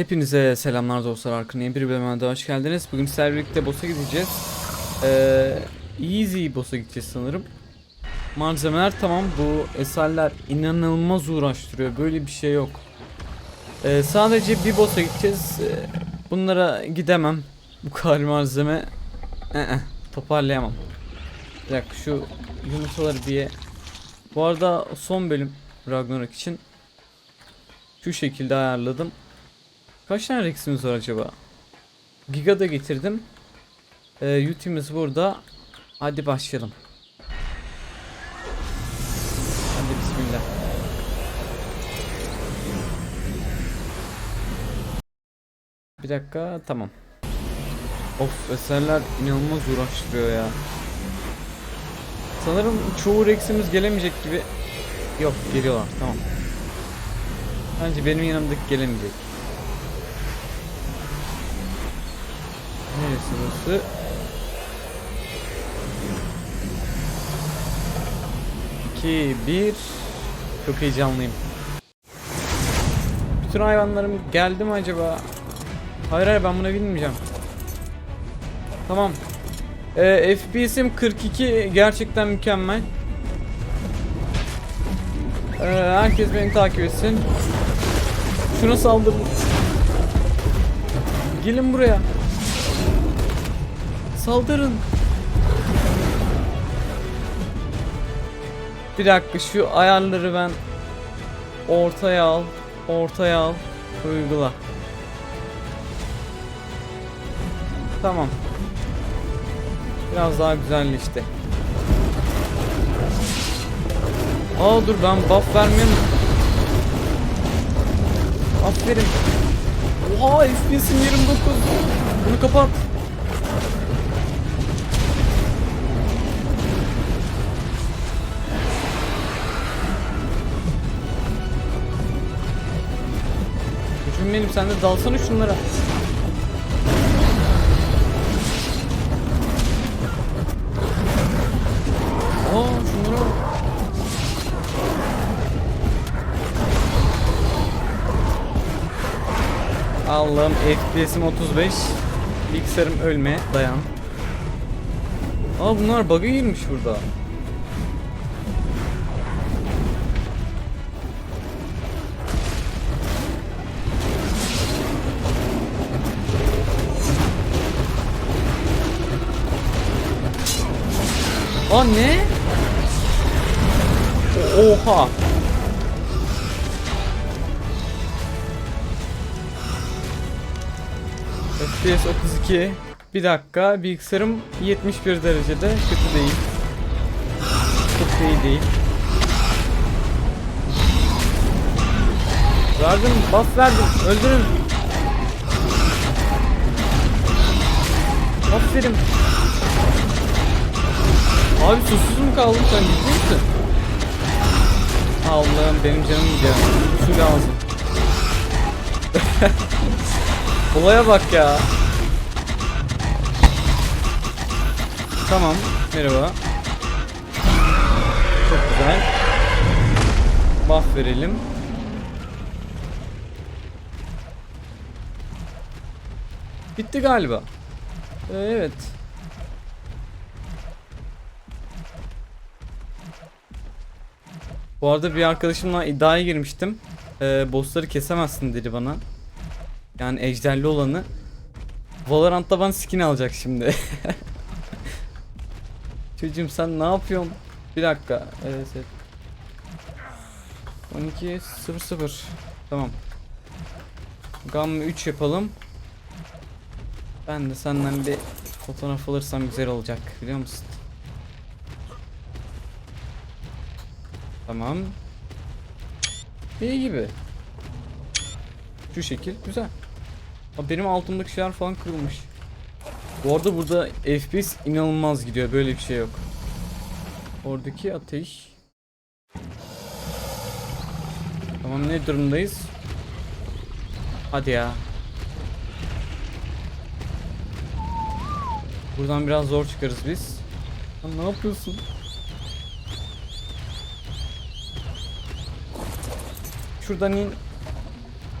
Hepinize selamlar dostlar Arkın yeni bir bölümüne hoş geldiniz. Bugün sizlerle birlikte boss'a gideceğiz. Ee, easy boss'a gideceğiz sanırım. Malzemeler tamam bu eserler inanılmaz uğraştırıyor. Böyle bir şey yok. Ee, sadece bir boss'a gideceğiz. Ee, bunlara gidemem. Bu kadar malzeme Ee, toparlayamam. Bir dakika şu yumurtaları bir ye. Bu arada son bölüm Ragnarok için şu şekilde ayarladım. Kaç tane Rex'imiz var acaba? Giga da getirdim. Ee, Uti'miz burada. Hadi başlayalım. Hadi bismillah. Bir dakika tamam. Of eserler inanılmaz uğraştırıyor ya. Sanırım çoğu Rex'imiz gelemeyecek gibi. Yok geliyorlar tamam. Bence benim yanımdaki gelemeyecek. Burası? İki, bir. Çok heyecanlıyım. Bütün hayvanlarım geldi mi acaba? Hayır hayır ben buna binmeyeceğim. Tamam. Ee, FPS'im 42 gerçekten mükemmel. Ee, herkes beni takip etsin. Şuna saldırın. Gelin buraya. Saldırın. Bir dakika şu ayarları ben ortaya al, ortaya al, uygula. Tamam. Biraz daha güzelleşti. Aa dur ben buff vermiyorum. Aferin. Oha FPS'im 29. Bunu kapat. Gücüm benim sen de dalsana şunlara. Aa şunlara. Allah'ım FPS'im 35. Bilgisayarım ölme dayan. Aa bunlar bug'a girmiş burada. Aa ne? O- Oha. FPS 32. Bir dakika bilgisayarım 71 derecede kötü değil. Çok iyi değil. Verdim buff verdim öldürün. Aferin. Abi susuz mu kaldın sen ciddi misin? Allah'ım benim canım gidiyor. Su lazım. Olaya bak ya. Tamam. Merhaba. Çok güzel. Buff verelim. Bitti galiba. Ee, Evet. Bu arada bir arkadaşımla iddiaya girmiştim. Ee, bossları kesemezsin dedi bana. Yani ejderli olanı. Valorant'ta bana skin alacak şimdi. Çocuğum sen ne yapıyorsun? Bir dakika. Evet, evet. 12 00. Tamam. Gamma 3 yapalım. Ben de senden bir fotoğraf alırsam güzel olacak biliyor musun? Tamam. İyi gibi. Şu şekil güzel. Aa, benim altımdaki şeyler falan kırılmış. Bu arada burada FPS inanılmaz gidiyor. Böyle bir şey yok. Oradaki ateş. Tamam ne durumdayız? Hadi ya. Buradan biraz zor çıkarız biz. Ne yapıyorsun? Şuradan in.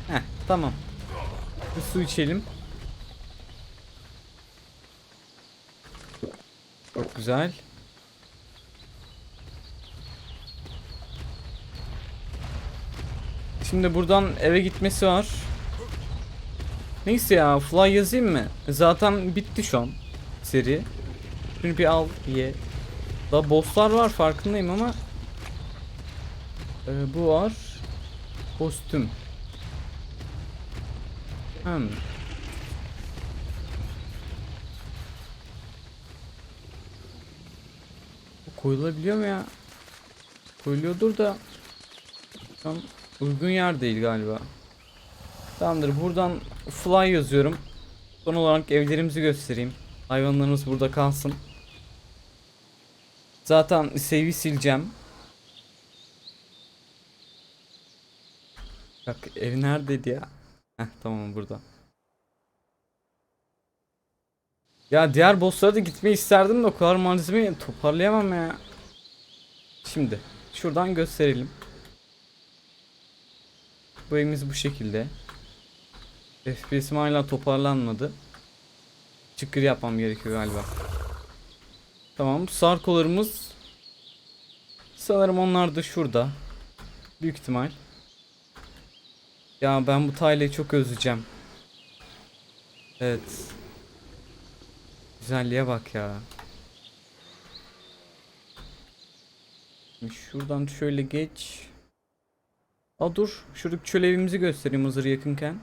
Heh tamam. Bir su içelim. Çok güzel. Şimdi buradan eve gitmesi var. Neyse ya fly yazayım mı? Zaten bitti şu an seri. Şunu bir al ye. Daha bosslar var farkındayım ama Ee, bu var. Kostüm. Hmm. Koyulabiliyor mu ya? Koyuluyordur da tam uygun yer değil galiba. Tamamdır buradan fly yazıyorum. Son olarak evlerimizi göstereyim. Hayvanlarımız burada kalsın. Zaten save'i sileceğim. Bak ev neredeydi ya? Heh tamam burada. Ya diğer bosslara da gitmeyi isterdim de o kadar malzemeyi toparlayamam ya. Şimdi şuradan gösterelim. Bu evimiz bu şekilde. FPS'im hala toparlanmadı. Çıkır yapmam gerekiyor galiba. Tamam sarkolarımız sanırım onlar da şurada. Büyük ihtimal. Ya ben bu taylayı çok özleyeceğim. Evet. Güzelliğe bak ya. Şuradan şöyle geç. Aa dur. Şuradaki çöl evimizi göstereyim hazır yakınken.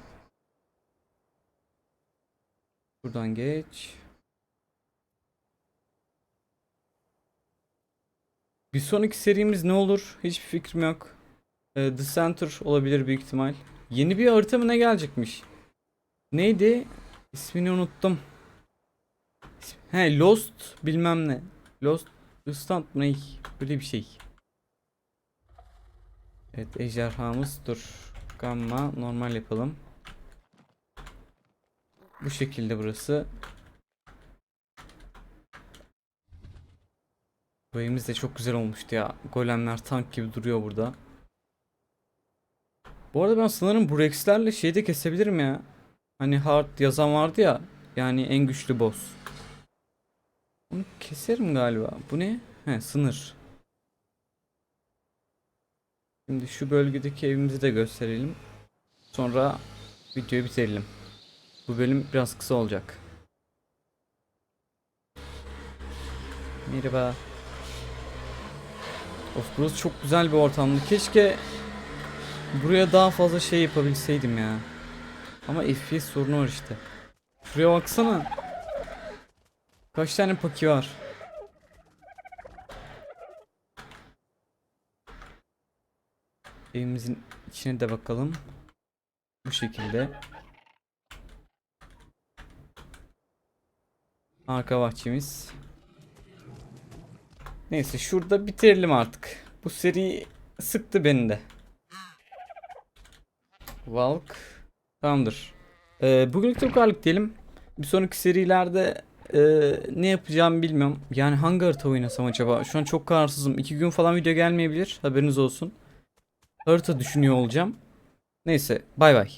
Buradan geç. Bir sonraki serimiz ne olur? Hiçbir fikrim yok. Ee, The Center olabilir büyük ihtimal. Yeni bir harita mı ne gelecekmiş? Neydi? İsmini unuttum. He Lost bilmem ne. Lost Instant mı ne? Böyle bir şey. Evet ejderhamız dur. Gamma normal yapalım. Bu şekilde burası. Bu evimiz de çok güzel olmuştu ya. Golemler tank gibi duruyor burada. Bu arada ben sanırım bu Rex'lerle şeyi de kesebilirim ya. Hani hard yazan vardı ya. Yani en güçlü boss. Onu keserim galiba. Bu ne? He sınır. Şimdi şu bölgedeki evimizi de gösterelim. Sonra videoyu bitirelim. Bu bölüm biraz kısa olacak. Merhaba. Of burası çok güzel bir ortamdı. Keşke buraya daha fazla şey yapabilseydim ya. Ama FPS sorunu var işte. Şuraya baksana. Kaç tane paki var? Evimizin içine de bakalım. Bu şekilde. Arka bahçemiz. Neyse şurada bitirelim artık. Bu seri sıktı beni de. Valk. Tamamdır. Ee, bugünlük de bu kadarlık diyelim. Bir sonraki serilerde e, ne yapacağımı bilmiyorum. Yani hangi harita oynasam acaba? Şu an çok kararsızım. İki gün falan video gelmeyebilir. Haberiniz olsun. Harita düşünüyor olacağım. Neyse bay bay.